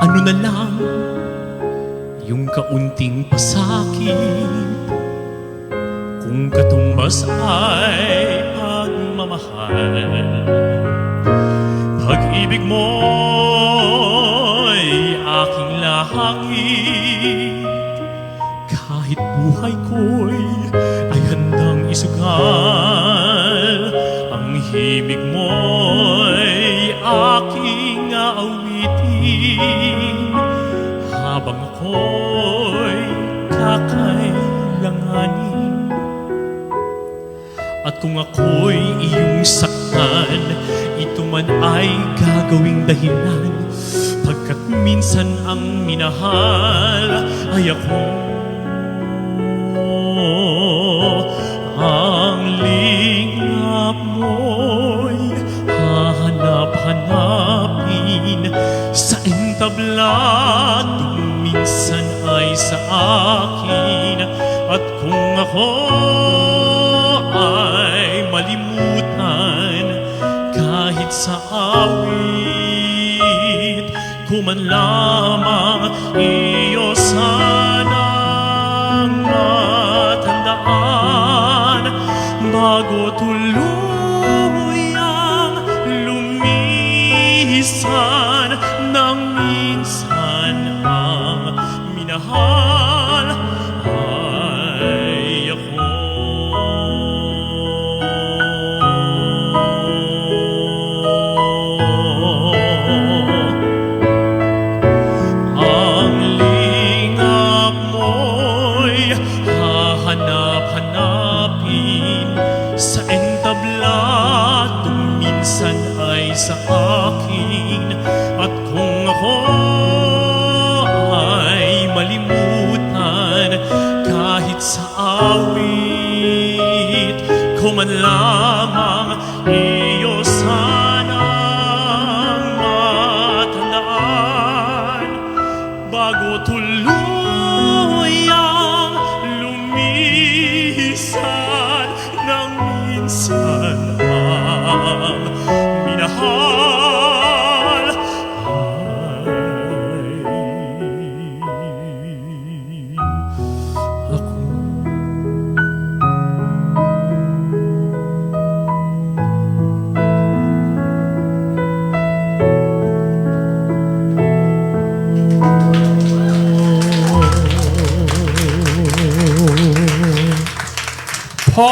Ano na lang yung kaunting pasakit? Kung katumbas ay pagmamahal Pag-ibig mo'y aking lahangit Kahit buhay ko'y ay handang isugal Ang himig mo'y aking Habang ako'y kakailanganin. At kung ako'y iyong saktan Ito man ay gagawing dahilan. Pagkat minsan ang minahal Ay ako Ang lingap mo'y Hahanap-hanapin. Sa entablat Kung minsan ay sa akin. At kung ako ay malimutan kahit sa awit ko man lamang iyo sanang matandaan. Bago tuluyang lumisan ng minahal ay ako. Ang lingap mo'y hahanap-hanapin Sa entablat kung minsan ay sa akin ko man lamang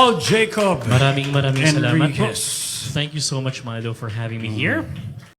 Paul Jacob Maraming maraming salamat po. Enriquez. Thank you so much, Milo, for having me here.